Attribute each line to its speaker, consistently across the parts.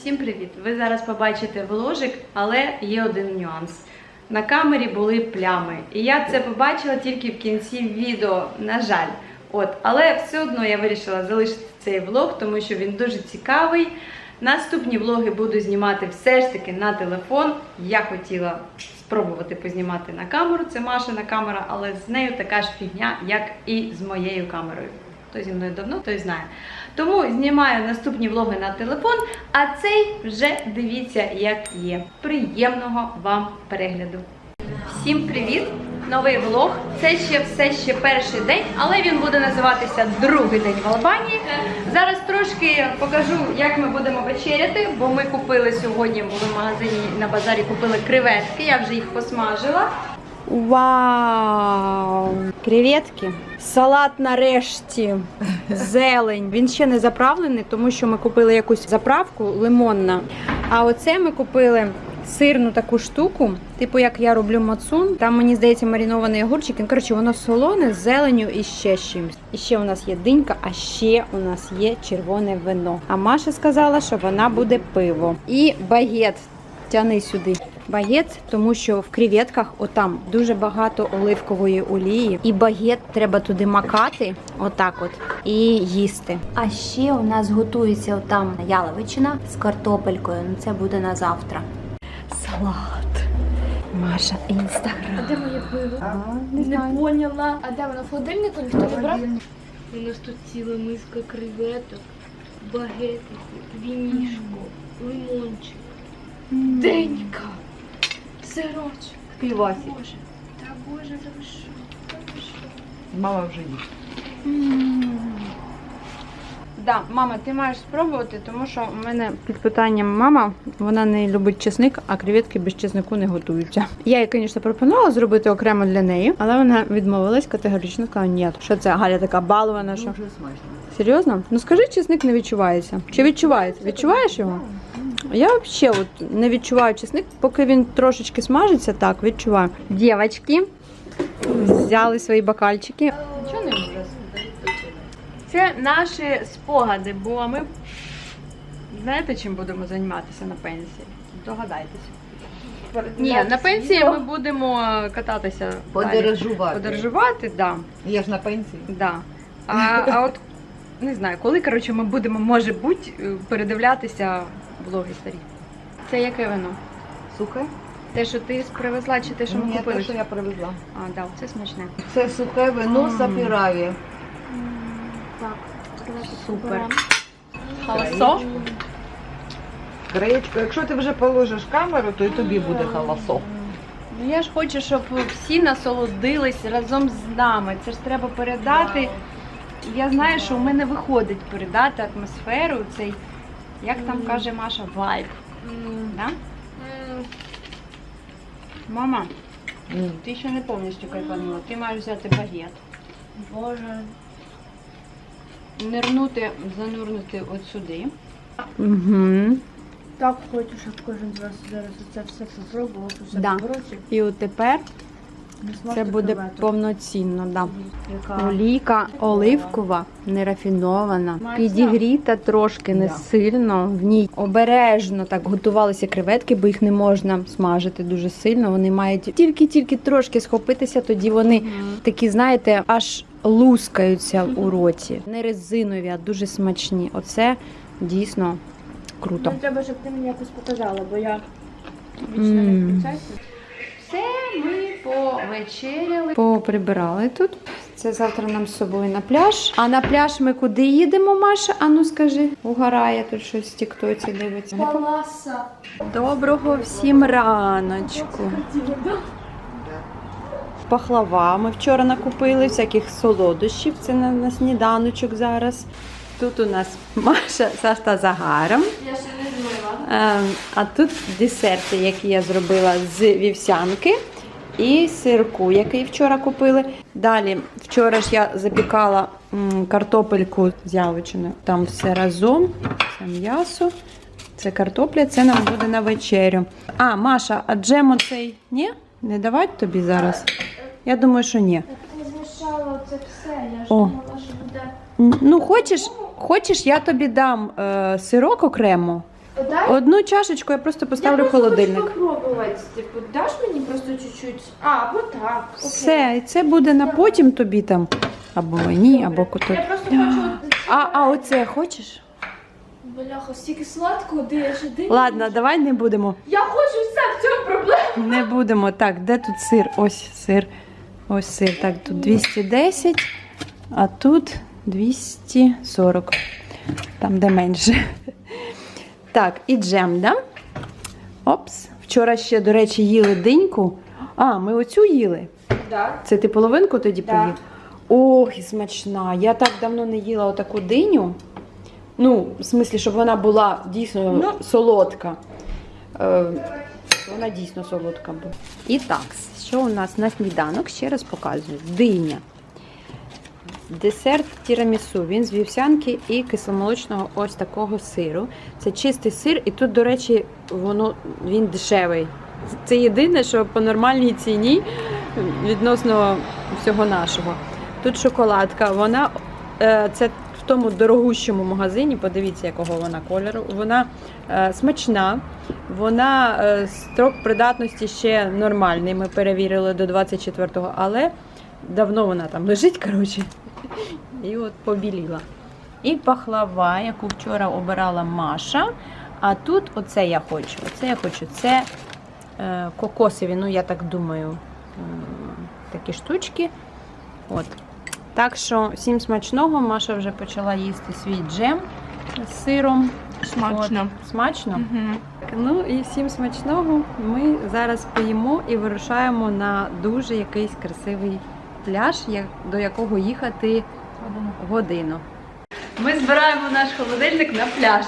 Speaker 1: Всім привіт! Ви зараз побачите вложик, але є один нюанс. На камері були плями, і я це побачила тільки в кінці відео, на жаль. От, але все одно я вирішила залишити цей влог, тому що він дуже цікавий. Наступні влоги буду знімати все ж таки на телефон. Я хотіла спробувати познімати на камеру. Це Машина камера, але з нею така ж фігня, як і з моєю камерою. Хто зі мною давно, той знає. Тому знімаю наступні влоги на телефон, а цей вже дивіться, як є. Приємного вам перегляду! Всім привіт! Новий влог. Це ще все ще перший день, але він буде називатися Другий день в Албанії. Зараз трошки покажу, як ми будемо вечеряти, бо ми купили сьогодні, були в магазині на базарі, купили креветки, я вже їх посмажила. Вау! Креветки. Салат нарешті. Зелень. Він ще не заправлений, тому що ми купили якусь заправку лимонна. А оце ми купили сирну таку штуку, типу як я роблю мацун. Там мені здається маринований огурчик. Ну, Коротше, воно солоне з зеленю і ще чимось. І ще у нас є динька, а ще у нас є червоне вино. А Маша сказала, що вона буде пиво. І багет. Тяни сюди. Багет, тому що в креветках отам дуже багато оливкової олії, і багет треба туди макати, отак от, і їсти. А ще у нас готується отам яловичина з картопелькою. Ну це буде на завтра. Салат. Маша, інстаграм.
Speaker 2: А де моє пиво?
Speaker 1: не
Speaker 2: Не
Speaker 1: знаю.
Speaker 2: поняла. А де воно в холодильнику ніхто не брав?
Speaker 3: У нас тут ціла миска креветок, багетики, вінішко, лимончик.
Speaker 2: Денька. Сирочок.
Speaker 4: Півасі.
Speaker 2: Боже. Та боже, та ви що? Та ви що?
Speaker 4: Мама вже їсть.
Speaker 1: Да, мама, ти маєш спробувати, тому що у мене під питанням мама, вона не любить чесник, а креветки без чеснику не готуються. Я їй, звісно, пропонувала зробити окремо для неї, але вона відмовилась категорично, сказала, ні. Що це Галя така балована, що
Speaker 4: Дуже смачно.
Speaker 1: серйозно? Ну скажи, чесник не відчувається. Чи відчувається? Відчуваєш його? Я взагалі от не відчуваю чесник, поки він трошечки смажиться, так відчуваю. Дівчатки взяли свої бокальчики. Чого не може? Це наші спогади, бо ми знаєте, чим будемо займатися на пенсії? Догадайтеся. Ні, на пенсії ми будемо кататися. далі.
Speaker 4: Подорожувати.
Speaker 1: Подорожувати, да.
Speaker 4: Я ж на пенсії.
Speaker 1: Да. А, а от не знаю, коли коротше, ми будемо, може бути, передивлятися влоги старі. Це яке вино?
Speaker 4: Сухе?
Speaker 1: Те, що ти привезла, чи те, що ми
Speaker 4: Ні,
Speaker 1: купили?
Speaker 4: те, що я привезла.
Speaker 1: А, да, це смачне.
Speaker 4: Це сухе вино
Speaker 1: Мм.
Speaker 4: сапіраві.
Speaker 2: Так.
Speaker 1: Супер. Халасо?
Speaker 4: Гречко, якщо ти вже положиш камеру, то і тобі буде халасо.
Speaker 1: Ну я ж хочу, щоб всі насолодились разом з нами. Це ж треба передати. Я знаю, що у мене виходить передати атмосферу, цей, як там каже Маша, вайб. Да? Мама, ти ще не повністю кайфанула. Ти маєш взяти багет.
Speaker 2: Боже.
Speaker 1: Нирнути, занурнути от сюди. Угу.
Speaker 2: Так хочу, щоб кожен з вас зараз це все попробував у себе
Speaker 1: Да.
Speaker 2: в роті.
Speaker 1: І от тепер це буде повноцінно. Да. Олійка оливкова, нерафінована, підігріта трошки, не сильно. В ній обережно так готувалися креветки, бо їх не можна смажити дуже сильно. Вони мають тільки-тільки трошки схопитися, тоді вони такі, знаєте, аж лускаються у роті. Не резинові, а дуже смачні. Оце дійсно круто.
Speaker 2: Мені треба, щоб ти мені якось показала, бо я вічно не включаюся.
Speaker 1: Все, ми повечеряли. Поприбирали тут. Це завтра нам з собою на пляж. А на пляж ми куди їдемо, Маша? А ну скажи, угорає тут щось в тіктоці дивиться.
Speaker 2: Паласа.
Speaker 1: Доброго всім раночку. Пахлава ми вчора накупили, всяких солодощів. Це на, на сніданочок зараз. Тут у нас Маша Сашта загаром.
Speaker 2: Я ще не змила.
Speaker 1: Ем, А тут десерти, які я зробила з вівсянки і сирку, який вчора купили. Далі, вчора ж я запікала картопельку з яловичиною. Там все разом. Це м'ясо, це картопля, це нам буде на вечерю. А, Маша, а джем оцей ні? Не давати тобі зараз? Я думаю, що ні.
Speaker 2: Так ти змішала це все. Я ж думала, що буде.
Speaker 1: Ну, хочеш, хочеш, я тобі дам е, сирок окремо,
Speaker 2: Дай
Speaker 1: Одну чашечку я просто поставлю в холодильник.
Speaker 2: попробувати. Типу, даш мені просто чуть-чуть. А, або так. Окей.
Speaker 1: Все, і це буде на потім тобі там. Або мені, або коту.
Speaker 2: Я просто хочу.
Speaker 1: А, а оце хочеш?
Speaker 2: Бляха, стільки сладкого, де я ще дивлюсь.
Speaker 1: Ладно, давай не будемо.
Speaker 2: Я хочу все, в цьому проблема.
Speaker 1: Не будемо. Так, де тут сир? Ось сир. Ось сир. Так, тут 210, а тут 240. Там, де менше. Так, і джем, да? Опс. Вчора ще, до речі, їли диньку. А, ми оцю їли.
Speaker 2: Так.
Speaker 1: Це ти половинку тоді
Speaker 2: Да.
Speaker 1: поїв? Ох, і смачна. Я так давно не їла отаку диню. Ну, в смислі, щоб вона була дійсно солодка. Е, вона дійсно солодка була. І так, що у нас на сніданок? Ще раз показую. Диня. Десерт тірамісу. Він з вівсянки і кисломолочного ось такого сиру. Це чистий сир, і тут, до речі, воно, він дешевий. Це єдине, що по нормальній ціні відносно всього нашого. Тут шоколадка, вона е, це в тому дорогущому магазині. Подивіться, якого вона кольору. Вона е, смачна, вона е, строк придатності ще нормальний. Ми перевірили до 24-го, але давно вона там лежить, коротше, і от побіліла. І пахлава, яку вчора обирала Маша. А тут оце я хочу. Оце я хочу. Це е, кокосові, ну я так думаю, м, такі штучки. От. Так що всім смачного. Маша вже почала їсти свій джем з сиром.
Speaker 2: Смачно.
Speaker 1: От. Смачно?
Speaker 2: Угу.
Speaker 1: Ну і всім смачного. Ми зараз поїмо і вирушаємо на дуже якийсь красивий пляж, до якого їхати годину. Ми збираємо наш холодильник на пляж.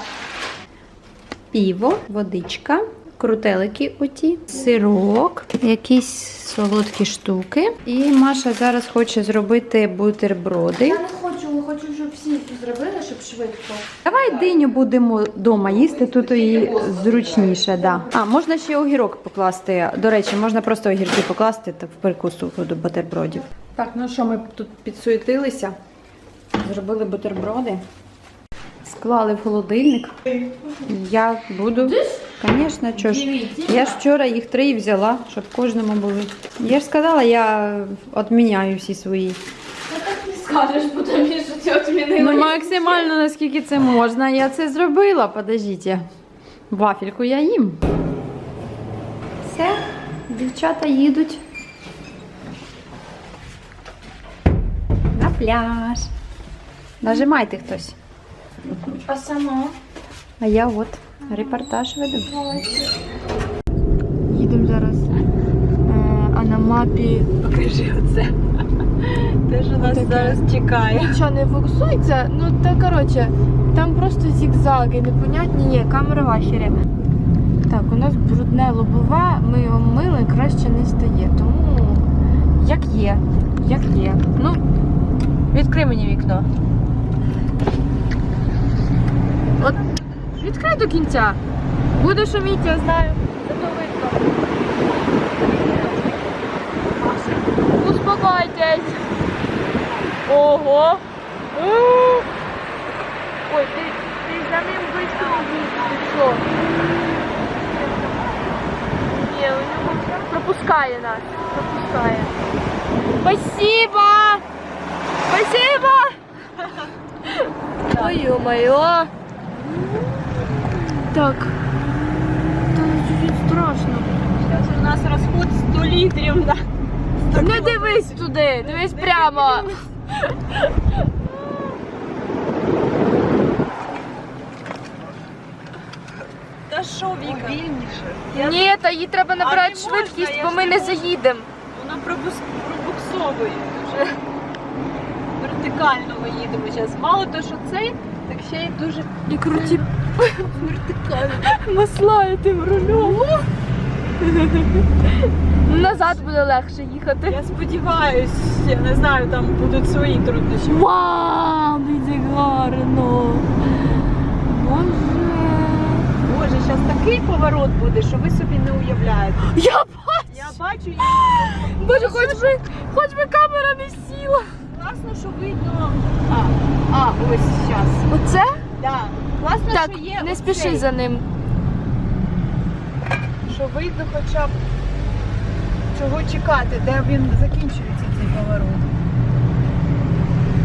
Speaker 1: Піво, водичка, крутелики оті, сирок, якісь солодкі штуки. І Маша зараз хоче зробити бутерброди.
Speaker 2: Я не хочу, хочу, щоб всі зробили, щоб швидко.
Speaker 1: Давай диню будемо вдома їсти, тут і зручніше. Да. А, можна ще огірок покласти. До речі, можна просто огірки покласти так, в перекусу до бутербродів. Так, ну що, ми тут підсуетилися, зробили бутерброди, склали в холодильник. Я буду, звісно, що ж. Я ж вчора їх три взяла, щоб кожному були. Я ж сказала, я відміняю всі свої.
Speaker 2: Скажеш, бо тобі що ти відмінила.
Speaker 1: Ну, максимально наскільки це можна. Я це зробила. Подождіть. Вафельку я їм. Все, дівчата їдуть. Пляж. Нажимайте хтось.
Speaker 2: А сама?
Speaker 1: А я от репортаж веду.
Speaker 2: Їдемо зараз. Е, а на мапі
Speaker 1: Покажи оце. Те, що нас зараз чекає.
Speaker 2: нічого не фокусується. Ну та коротше, там просто зігзаги, непонятні. Ні, камера вахері. Так, у нас брудне лобове, ми його мили, краще не стає. Тому як є, як є. Ну,
Speaker 1: Відкрий мені вікно.
Speaker 2: от відкрий до кінця. Буде шуміти, я знаю. Зато видно. Успокойтесь. Ого. Ой, ти, ти за ним близько не Ні, у нього пропускає нас. Пропускає. Спасибо! Спасибо! Ой, ё-моё! Так. Та чуть страшно.
Speaker 1: Зараз у нас розход 100 літрів. Да.
Speaker 2: Не дивись туди, дивись прямо.
Speaker 1: Та що, Віка?
Speaker 4: Вільніше.
Speaker 2: Ні, та їй треба набрати
Speaker 1: не можна,
Speaker 2: швидкість,
Speaker 1: я
Speaker 2: бо
Speaker 1: ж
Speaker 2: ми
Speaker 1: не
Speaker 2: не
Speaker 1: можу.
Speaker 2: заїдемо.
Speaker 1: Вона пробус- пробуксовує вже. Вертикально ми їдемо зараз. Мало того, що цей, так ще й дуже
Speaker 2: І круті вертикально. Масла тим рулем. Назад буде легше їхати.
Speaker 1: Я сподіваюсь, я не знаю, там будуть свої труднощі.
Speaker 2: Вау, дуже гарно. Боже.
Speaker 1: Боже, зараз такий поворот буде, що ви собі не уявляєте.
Speaker 2: Я
Speaker 1: Я бачу, і
Speaker 2: Боже, хоч би, хоч би камера не сіла.
Speaker 1: Класно, що видно. А, а ось зараз.
Speaker 2: Оце?
Speaker 1: Да. Класно,
Speaker 2: Так,
Speaker 1: що є
Speaker 2: не
Speaker 1: оцей.
Speaker 2: спіши за ним.
Speaker 1: що видно хоча б чого чекати, де він закінчується цей поворот.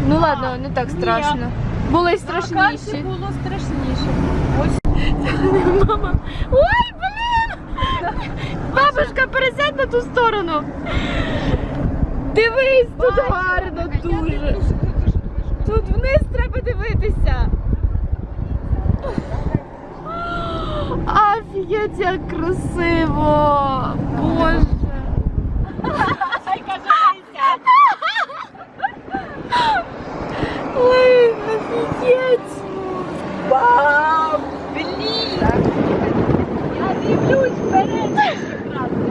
Speaker 2: Ну ладно, не так
Speaker 1: ні.
Speaker 2: страшно. Було й страшніше.
Speaker 1: було страшніше. Ось
Speaker 2: Мама. Ой, блін! Бабушка, пересядь на ту сторону. Дивись, тут гарно дуже. Тут вниз треба дивитися. Офігеть, як красиво! Боже. Ой, офігеть!
Speaker 1: Бам! Блін! Я дивлюсь вперед!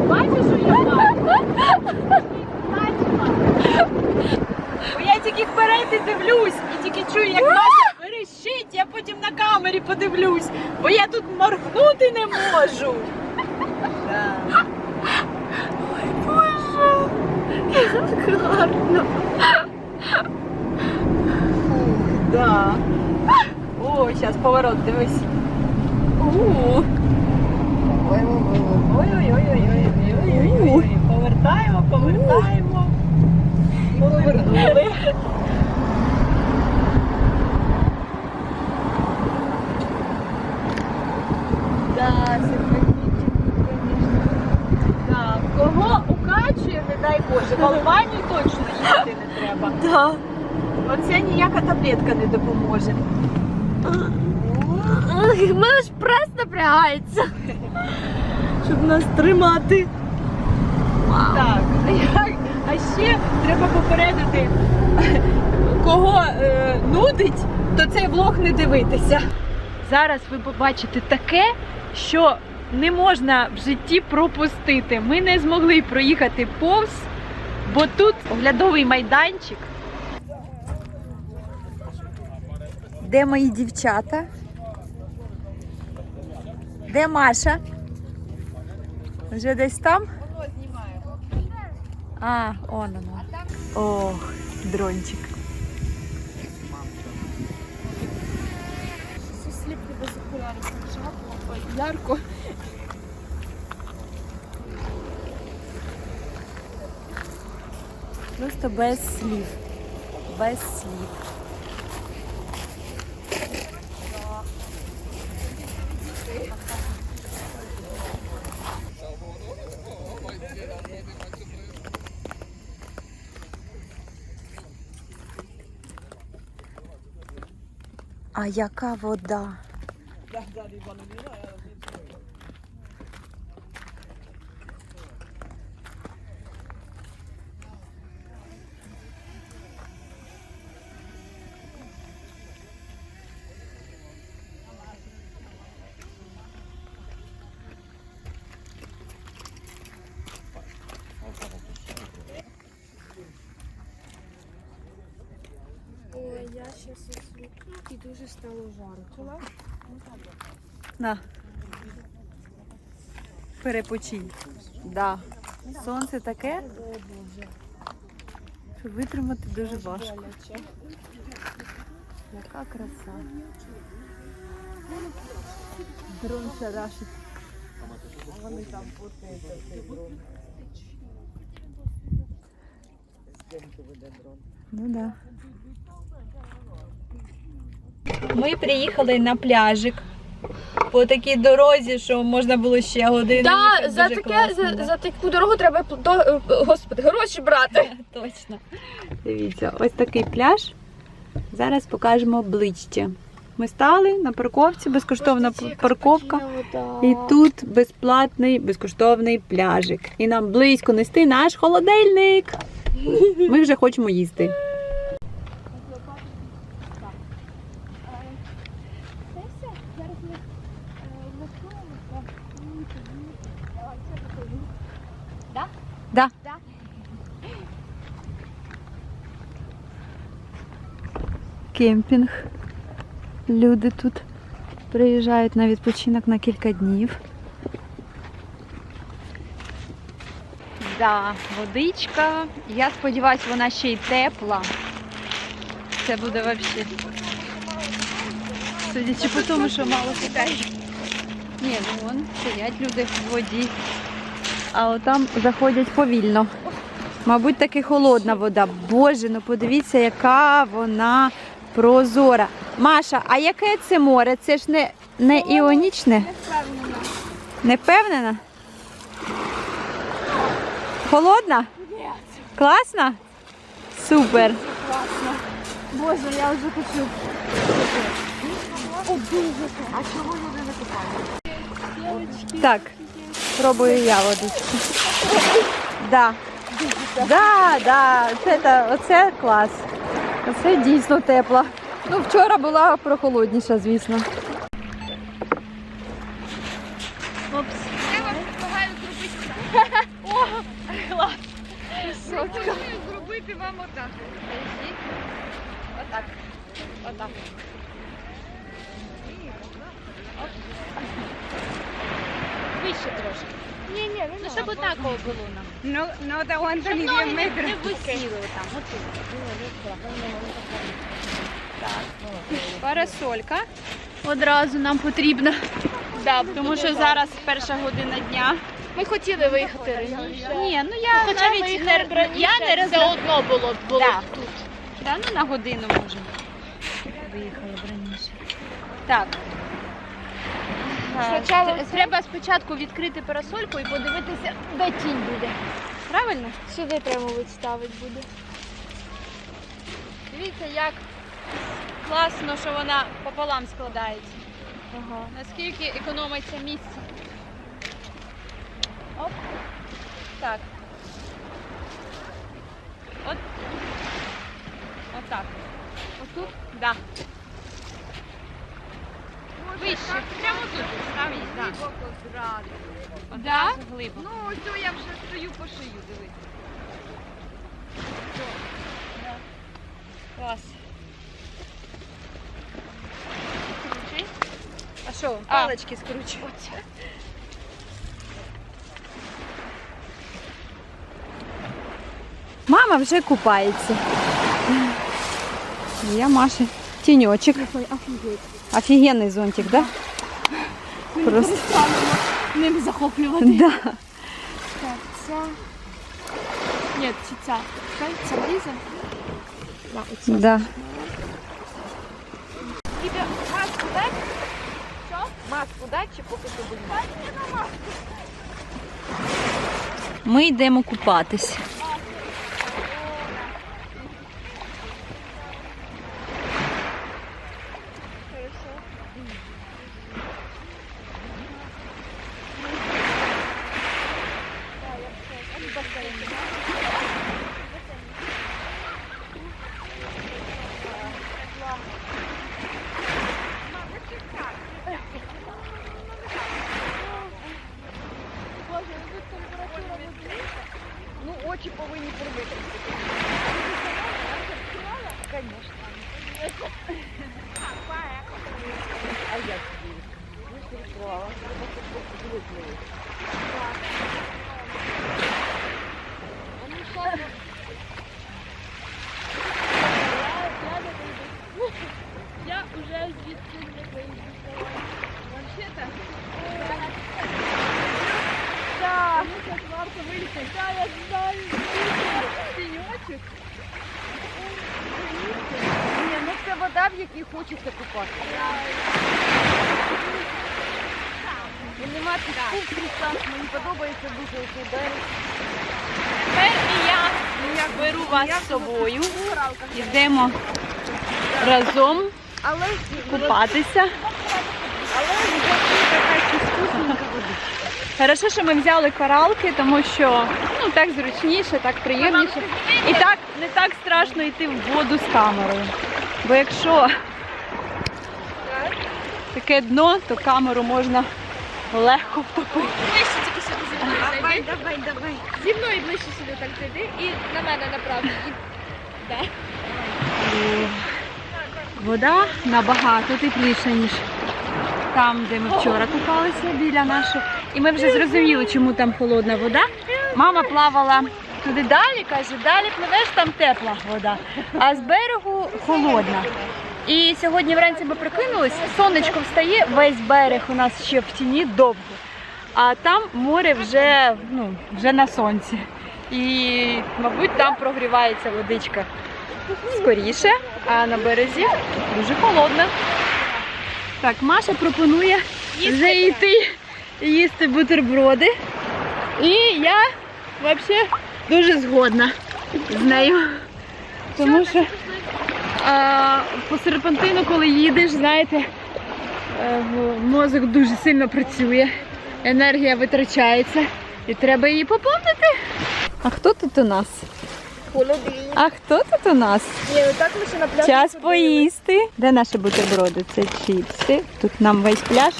Speaker 1: Бачиш, що я бачу? Бо я тільки вперед і дивлюсь, і тільки чую, як Настя верещить, я потім на камері подивлюсь, бо я тут моргнути не можу. Да.
Speaker 2: Боже, як гарно.
Speaker 1: Ух, да. О, зараз поворот, дивись.
Speaker 2: У,
Speaker 1: Ой-ой-ой-ой-ой-ой-ой. Повертаємо, повертаємо. Повернули. Да. Да. Кого укачує, не дай Боже, в Албанію точно їсти не треба.
Speaker 2: Да.
Speaker 1: Оце ніяка таблетка не допоможе.
Speaker 2: Мене ж прес напрягається. Щоб нас тримати.
Speaker 1: Так, а ще треба попередити, кого е, нудить, то цей влог не дивитися. Зараз ви побачите таке, що не можна в житті пропустити. Ми не змогли проїхати повз, бо тут оглядовий майданчик. Де мої дівчата? Де Маша? Вже десь там? А, он оно. Ох, дрончик.
Speaker 2: Сліпли без окулярів. Жарко. Ой, ярко.
Speaker 1: Просто без слів. Без слів. Яка вода?
Speaker 2: Я щас осліплю і дуже стало жарко.
Speaker 1: На. Перепочинь. Да. Сонце таке, що витримати дуже важко. Яка краса. Дрон шарашить. Ну да. Ми приїхали на пляжик по такій дорозі, що можна було ще годину.
Speaker 2: Да, за таке, за, за таку дорогу треба до, е, господи, гроші брати.
Speaker 1: Точно. Дивіться, ось такий пляж. Зараз покажемо ближче. Ми стали на парковці, безкоштовна п- парковка. І тут безплатний, безкоштовний пляжик. І нам близько нести наш холодильник. Ми вже хочемо їсти. Да. Кемпінг. Люди тут приїжджають на відпочинок на кілька днів. Да, водичка. Я сподіваюся, вона ще й тепла. Це буде взагалі. Судячи по тому, що мало питань. Ні, Ні, вон стоять люди в воді. А отам заходять повільно. Мабуть, таки холодна вода. Боже, ну подивіться, яка вона прозора. Маша, а яке це море? Це ж не, не іонічне? Не впевнена? Холодна?
Speaker 5: Ні.
Speaker 1: Класна? Супер.
Speaker 5: Класно. Боже, я вже хочу. О, дуже
Speaker 6: А чому люди не купають?
Speaker 1: Так, пробую я водичку. Да. Да, да, це, та- оце клас. Оце дійсно тепло. Ну, вчора була прохолодніша, звісно.
Speaker 2: Зробити вам отак. Отак. Отак. Вище трошки. Ні, ні, ну щоб отак було нам.
Speaker 4: No, no te aguanto ni 10
Speaker 2: Ноги не,
Speaker 4: metros.
Speaker 2: не висіли там.
Speaker 1: Парасолька одразу нам потрібна.
Speaker 2: Да,
Speaker 1: Тому що зараз перша година дня.
Speaker 2: Ми хотіли виїхати раніше.
Speaker 1: Ні, ну я
Speaker 2: Хоча
Speaker 1: навіть не, я не
Speaker 2: все одно було було
Speaker 1: Да.
Speaker 2: б тут.
Speaker 1: Да, ну на годину може. Виїхали б раніше. Так.
Speaker 2: Спочатку-
Speaker 1: Треба спочатку відкрити парасольку і подивитися, де тінь буде. Правильно?
Speaker 2: Сюди треба мабуть, ставити буде.
Speaker 1: Дивіться, як класно, що вона пополам складається.
Speaker 2: Ага.
Speaker 1: Наскільки економиться місце. Оп. Так. От. Отак. Отут? Да. Вище. Прямо тут став її. Да. Одразу глибоко.
Speaker 4: Ну, ось я вже стою по шию, дивись.
Speaker 1: Клас. А що, палички скручувати? Мама вже купається. Я Маші тіньочок. Офігенний зонтик, да? Просто.
Speaker 5: Ним захоплювати.
Speaker 1: Да.
Speaker 5: Так, ця. Ні, чи ця. Чекай, ця влізе? Да, оця.
Speaker 1: Да.
Speaker 2: Тебе маску дати? Що? Маску дати чи поки що будемо?
Speaker 1: Ми йдемо купатись.
Speaker 4: Ну, очі повинні пробити. А як тобі? Ну, що відкривала? Треба щось подивитися.
Speaker 2: Я вже звідси не вийду. Вообще-то? Да. Тому зараз варто вийти. Да, я знаю. Тіньочок.
Speaker 4: Ні, ну це вода, в якій хочеться купатися. Нема тут прекрасно, мені подобається дуже цей берег.
Speaker 1: Тепер і я беру вас з собою. Йдемо разом
Speaker 4: Але,
Speaker 1: купатися.
Speaker 4: але така чистусінька водичка.
Speaker 1: Хорошо, що ми взяли коралки, тому що ну так зручніше, так приємніше. І так не так страшно йти в воду з камерою. Бо якщо таке дно, то камеру можна легко втопити.
Speaker 2: Ближче тільки сюди зі мною
Speaker 4: Давай,
Speaker 2: зайди.
Speaker 4: давай, давай.
Speaker 2: Зі мною ближче сюди так зайди і на мене. І... Да.
Speaker 1: Вода набагато тепліша, ніж там, де ми вчора купалися біля нашого. І ми вже зрозуміли, чому там холодна вода. Мама плавала туди далі, каже, далі пливеш, там тепла вода, а з берегу холодна. І сьогодні вранці ми прикинулись, сонечко встає, весь берег у нас ще в тіні довго. А там море вже, ну, вже на сонці. І, мабуть, там прогрівається водичка скоріше, а на березі дуже холодно. Так, Маша пропонує вже йти їсти бутерброди. І я взагалі дуже згодна з нею. Тому що а, по серпантину, коли їдеш, знаєте, е, мозок дуже сильно працює, енергія витрачається і треба її поповнити. А хто тут у нас?
Speaker 2: Холодильник.
Speaker 1: А хто тут у нас?
Speaker 2: Ні, ну так ми ще на пляжі
Speaker 1: Час
Speaker 2: ходили.
Speaker 1: поїсти. Де наші бутерброди? Це чіпси. Тут нам весь пляж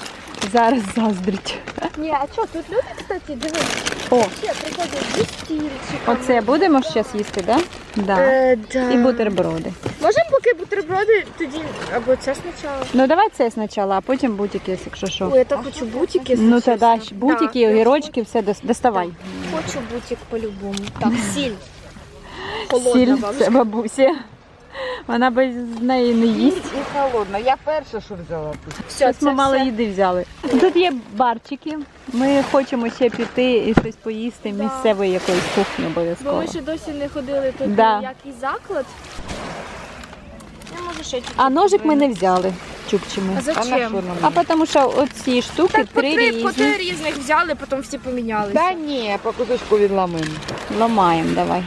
Speaker 1: зараз заздрить.
Speaker 2: Ні, а що, тут люди, кстати, дивись,
Speaker 1: О,
Speaker 2: ще приходять зі стільчиками.
Speaker 1: оце будемо зараз їсти, так? Да? Да.
Speaker 2: Е, да.
Speaker 1: І бутерброди.
Speaker 2: Можемо поки бутерброди тоді, або це спочатку.
Speaker 1: Ну давай це спочатку, а потім бутики, якщо що.
Speaker 2: Ой, я так хочу бутики.
Speaker 1: Ну тоді
Speaker 2: чесно.
Speaker 1: ж бутики,
Speaker 2: Да,
Speaker 1: огірочки, все дос- доставай.
Speaker 2: Хочу бутик по-любому. Так, сіль. Холодна
Speaker 1: Сіль
Speaker 2: вам.
Speaker 1: це бабусі. Вона без неї не їсть.
Speaker 4: І холодно. Я перша, що взяла тут.
Speaker 2: Все,
Speaker 1: Щось
Speaker 2: це
Speaker 1: ми мало
Speaker 2: все.
Speaker 1: їди взяли. Тут є барчики. Ми хочемо ще піти і щось поїсти
Speaker 2: Да.
Speaker 1: місцевої якоїсь кухні
Speaker 2: Бо
Speaker 1: обов'язково.
Speaker 2: ми ще досі не ходили тут
Speaker 1: Да.
Speaker 2: в який заклад. Я можу ще чуть-чуть
Speaker 1: А ножик ми не взяли чукчими.
Speaker 2: А
Speaker 4: А на що
Speaker 2: зачем?
Speaker 4: нам?
Speaker 1: А тому що оці штуки
Speaker 2: Так, по
Speaker 1: три
Speaker 2: три, по
Speaker 1: різні.
Speaker 2: три різних взяли, потім всі помінялися.
Speaker 4: Та ні, по кусочку відламаємо.
Speaker 1: Ламаємо давай.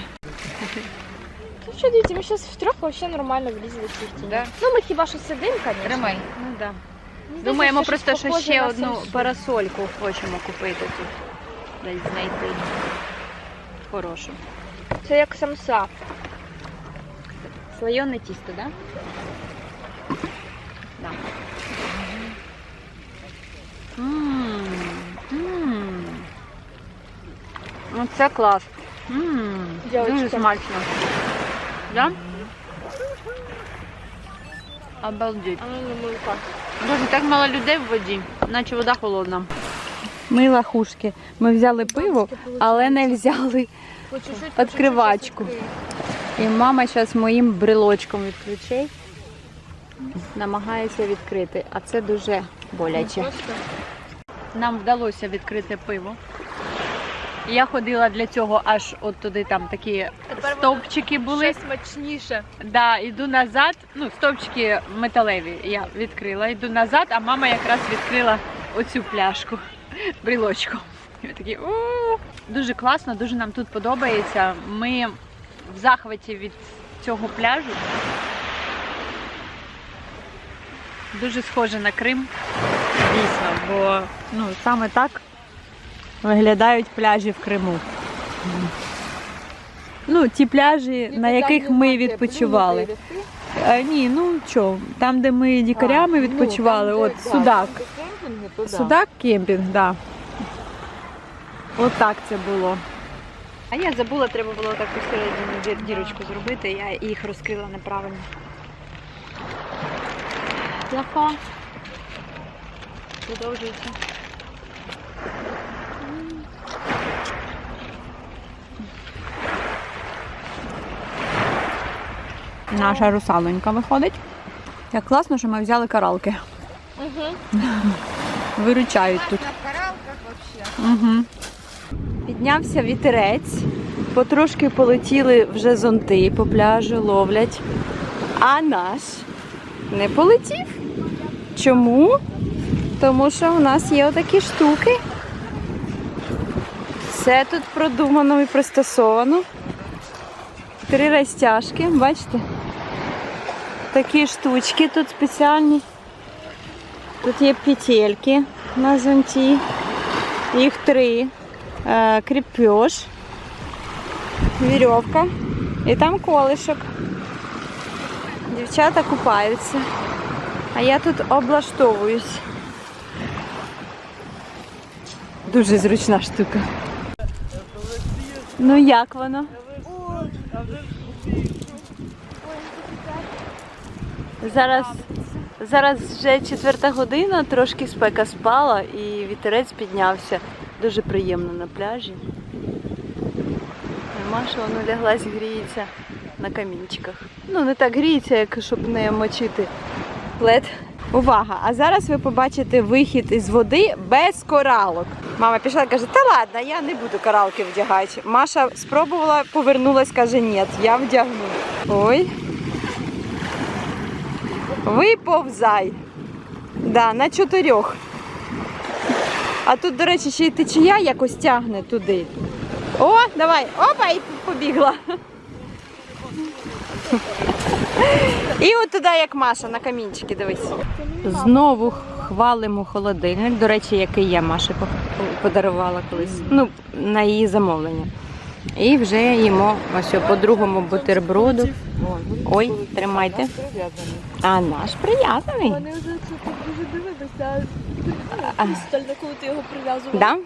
Speaker 2: Що, дивіться, ми зараз втрьох взагалі нормально влізли в цю тінь.
Speaker 4: Да?
Speaker 2: Ну, ми хіба що сидимо, звісно.
Speaker 4: Тримай.
Speaker 1: Ну да.
Speaker 2: Мені
Speaker 1: Думаємо
Speaker 2: здається,
Speaker 1: просто, що
Speaker 2: похоже
Speaker 1: ще
Speaker 2: на
Speaker 1: одну
Speaker 2: самсу.
Speaker 1: парасольку хочемо купити тут. Десь знайти. Хорошу.
Speaker 2: Це як самса.
Speaker 1: Слоєне тісто? Да? Да. М, м. Ну, це клас. М, Дуже смачно. Да? Обалдеть. Боже, так мало людей в воді, наче вода холодна. Ми лахушки. Ми взяли пиво, але не взяли. Відкривачку. І мама зараз моїм брелочком від ключей намагається відкрити, а це дуже боляче. Нам вдалося відкрити пиво. Я ходила для цього аж от туди там такі
Speaker 2: Тепер
Speaker 1: стовпчики були.
Speaker 2: Ще смачніше.
Speaker 1: Да, іду назад. Ну, стовпчики металеві. Я відкрила, йду назад, а мама якраз відкрила оцю пляшку брелочком. І ми такі у дуже класно, дуже нам тут подобається. Ми в захваті від цього пляжу. Дуже схоже на Крим. Дійсно, бо ну, саме так виглядають пляжі в Криму. Ну, ті пляжі, на яких ми відпочивали. А, ні, ну що, там, де ми дікарями відпочивали, от Судак. Судак кемпінг, так. Да. От так це було. А я забула, треба було так посередині дірочку зробити, я їх розкрила неправильно. Плафа. Продовжується. Наша русалонька виходить. Як класно, що ми взяли каралки.
Speaker 2: Угу.
Speaker 1: Виручають тут. Угу. Піднявся вітерець, потрошки полетіли вже зонти по пляжу, ловлять. А наш не полетів. Чому? Тому що у нас є отакі штуки. Все тут продумано і пристосовано. Три розтяжки, бачите? Такі штучки тут спеціальні. Тут є петельки на зонті. Їх три. Е, кріпеж, вірьовка і там колишок. Дівчата купаються. А я тут облаштовуюсь. Дуже зручна штука. Ну як воно? Зараз, зараз вже четверта година, трошки спека спала і вітерець піднявся. Дуже приємно на пляжі. Маша воно ляглась, гріється. на камінчиках. Ну, не так гріється, як щоб не мочити плед. Увага! А зараз ви побачите вихід із води без коралок. Мама пішла і каже: та ладно, я не буду коралки вдягати. Маша спробувала, повернулась, каже, ні, я вдягну. Ой. Виповзай. Да, на чотирьох. А тут, до речі, ще й течія якось тягне туди. О, давай, опа, і побігла. І от туди, як Маша, на камінчики, дивись. Знову хвалимо холодильник. До речі, який я Маші подарувала колись. Ну, на її замовлення. І вже їмо ось по другому бутерброду. Ой, тримайте. А наш прив'язаний.
Speaker 3: Вони вже це так дуже дивилися.
Speaker 1: А.
Speaker 3: Коли ти його прив'язував.
Speaker 1: Да?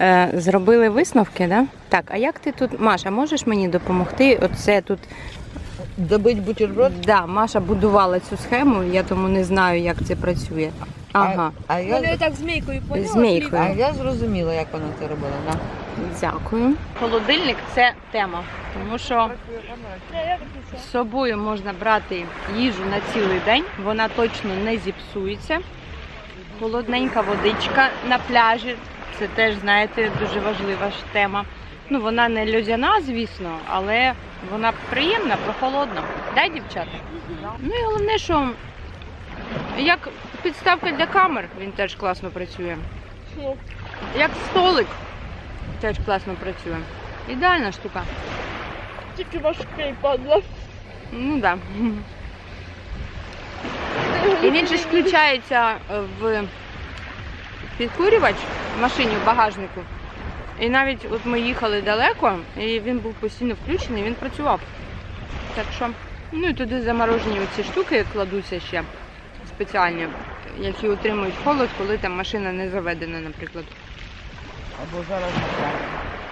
Speaker 1: Е, зробили висновки, да? Так, а як ти тут, Маша, можеш мені допомогти? Оце тут
Speaker 4: Добить бутерброд?
Speaker 1: Да, Маша будувала цю схему, я тому не знаю, як це працює. Ага,
Speaker 4: А, а, я,
Speaker 3: Вони так змійкою поняла?
Speaker 1: Змійкою.
Speaker 4: а я зрозуміла, як вона це робила. На.
Speaker 1: дякую. Холодильник це тема, тому що з собою можна брати їжу на цілий день, вона точно не зіпсується. Холодненька водичка на пляжі. Це теж, знаєте, дуже важлива ж тема. Ну, вона не льодяна, звісно, але вона приємна, прохолодна. Да, дівчата? Ну і головне, що як підставка для камер, він теж класно працює. Як столик теж класно працює. Ідеальна штука.
Speaker 3: Тільки важкий падла.
Speaker 1: Ну так. Да. І він же ж включається в підкурювач в машині в багажнику. І навіть от ми їхали далеко, і він був постійно включений, він працював. Так що, ну і туди заморожені ці штуки кладуться ще спеціальні, які утримують холод, коли там машина не заведена, наприклад.
Speaker 4: Або зараз на пляжі.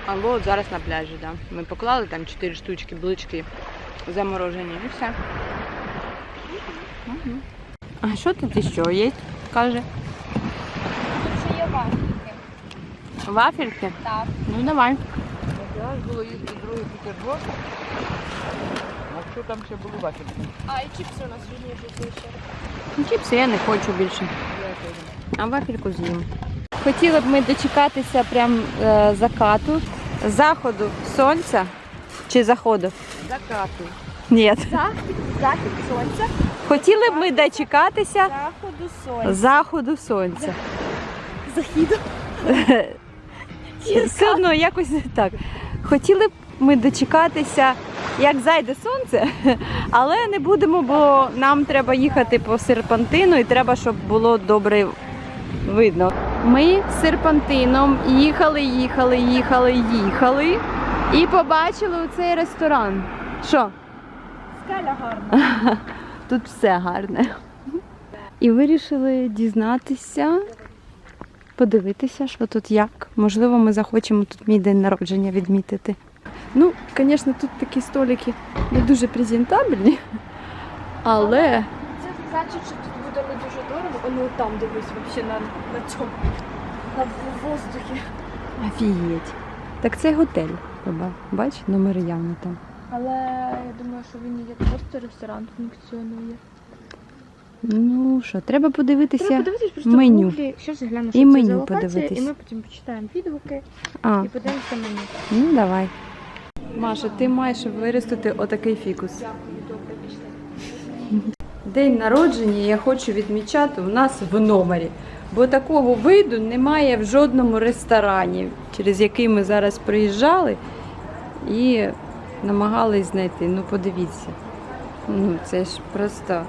Speaker 1: Або зараз на пляжі, да. Ми поклали там 4 штучки, блички заморожені і все. А що тут іще є? Каже.
Speaker 3: Це є важкі.
Speaker 1: Вафельки?
Speaker 3: Так.
Speaker 1: Ну давай.
Speaker 4: Зараз було їсти другий бутерброд. А що там ще було бачити?
Speaker 3: А, і чіпси у нас сьогодні вже ще.
Speaker 1: Ну, Чіпси я не хочу більше. А вафельку з'їм. Хотіли б ми дочекатися прям е, закату, заходу сонця чи заходу?
Speaker 4: Закату.
Speaker 1: Ні.
Speaker 3: Захід сонця.
Speaker 1: Хотіли б ми дочекатися
Speaker 3: Заходу сонця.
Speaker 1: заходу сонця.
Speaker 3: Західу.
Speaker 1: Все одно якось так. Хотіли б ми дочекатися, як зайде сонце, але не будемо, бо нам треба їхати по серпантину і треба, щоб було добре видно. Ми серпантином їхали, їхали, їхали, їхали і побачили цей ресторан. Що?
Speaker 3: Скаля гарна.
Speaker 1: Тут все гарне. І вирішили дізнатися, подивитися, що тут як. Можливо, ми захочемо тут мій день народження відмітити. Ну, звісно, тут такі столики не дуже презентабельні, але
Speaker 3: Це значить, що тут буде не дуже дорого. Ну там дивись, взагалі на, на цьому. На воздухі.
Speaker 1: офігеть. Так це готель. Баба. Бач, номер явно там.
Speaker 3: Але я думаю, що він є просто ресторан функціонує.
Speaker 1: Ну що, треба подивитися.
Speaker 3: Треба подивитись просто
Speaker 1: меню.
Speaker 3: в гуглі. Я гляну,
Speaker 1: І
Speaker 3: що
Speaker 1: меню
Speaker 3: за локація,
Speaker 1: подивитись.
Speaker 3: і ми потім почитаємо відгуки
Speaker 1: А,
Speaker 3: і подивимося меню.
Speaker 1: ну давай. Маша, ти маєш виростити отакий фікус. День народження я хочу відмічати у нас в номері, бо такого виду немає в жодному ресторані, через який ми зараз приїжджали і намагались знайти. Ну, подивіться. Ну, це ж просто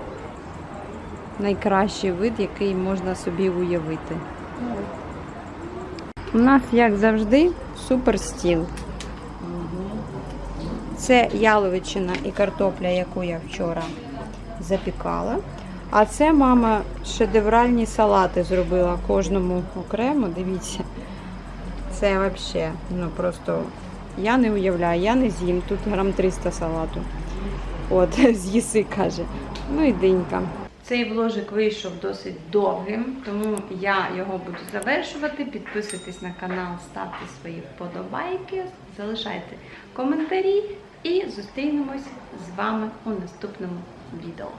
Speaker 1: найкращий вид, який можна собі уявити. У нас, як завжди, супер стіл. Це яловичина і картопля, яку я вчора запікала. А це мама шедевральні салати зробила кожному окремо. Дивіться. Це взагалі, ну просто я не уявляю, я не з'їм. Тут грам 300 салату. От, з'їси, каже. Ну і динька. Цей вложик вийшов досить довгим, тому я його буду завершувати. Підписуйтесь на канал, ставте свої вподобайки, залишайте коментарі І зустрінемось з вами у наступному відео.